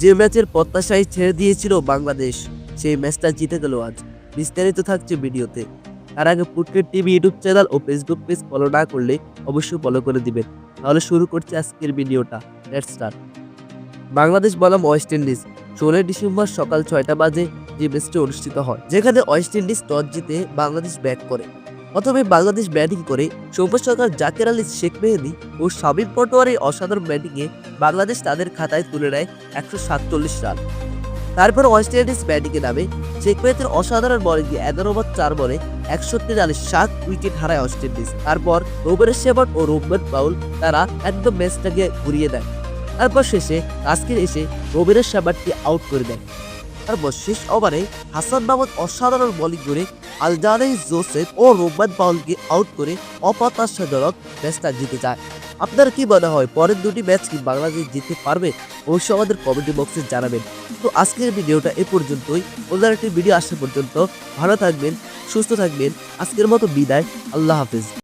যে ম্যাচের প্রত্যাশায় ছেড়ে দিয়েছিল বাংলাদেশ, সেই ম্যাচটা জিতে গেল আজ। বিস্তারিত থাকছে ভিডিওতে। তার আগে ফুটকেট টিভি ইউটিউব চ্যানেল ও ফেসবুক পেজ ফলো না করলে অবশ্যই ফলো করে দিবেন। তাহলে শুরু করছে আজকের ভিডিওটা। লেটস স্টার্ট বাংলাদেশ বনাম ওয়েস্ট ইন্ডিজ। ষোলোই ডিসেম্বর সকাল ছয়টা বাজে যে ম্যাচটি অনুষ্ঠিত হয়, যেখানে ওয়েস্ট ইন্ডিজ টস জিতে বাংলাদেশ ব্যাট করে। প্রথমে বাংলাদেশ ব্যাটিং করে সৌম্য সরকার, জাকের আলী, শেখ মেহেদি ও শামীম পটোয়ারের অসাধারণ ব্যাটিংয়ে বাংলাদেশ তাদের খাতায় তুলে নেয় একশো সাতচল্লিশ রান। তারপর ওয়েস্ট ইন্ডিজ ব্যাটিংয়ে নামে শেখ মেহেদির অসাধারণ বলিংয়ে এগারো ওভার, চার বলে একষট্টি রানে সাত উইকেট হারায় ওয়েস্ট ইন্ডিজ। তারপর রোবের শেবট ও রোবমান পাউল তারা একদম ম্যাচটাকে ঘুরিয়ে দেয়। তারপর শেষে, আজকের এসে রবিরের সাবারটি আউট করে দেয়। তারপর শেষ ওভারে হাসান মাহমুদ অসাধারণ বোলিং করে আলজানে জোসেফ ও রোবমান পাউলকে আউট করে অপ্রত্যাশাজনক ম্যাচটা জিতে যায়। আপনার কি মনে হয়, পরের দুটি ম্যাচ কি বাংলাদেশ জিততে পারবে? অবশ্যই আমাদের কমেন্ট বক্সে জানাবেন। তো আজকের ভিডিওটা এ পর্যন্তই। ওদের একটি ভিডিও আসা পর্যন্ত ভালো থাকবেন, সুস্থ থাকবেন। আজকের মতো বিদায়। আল্লাহ হাফিজ।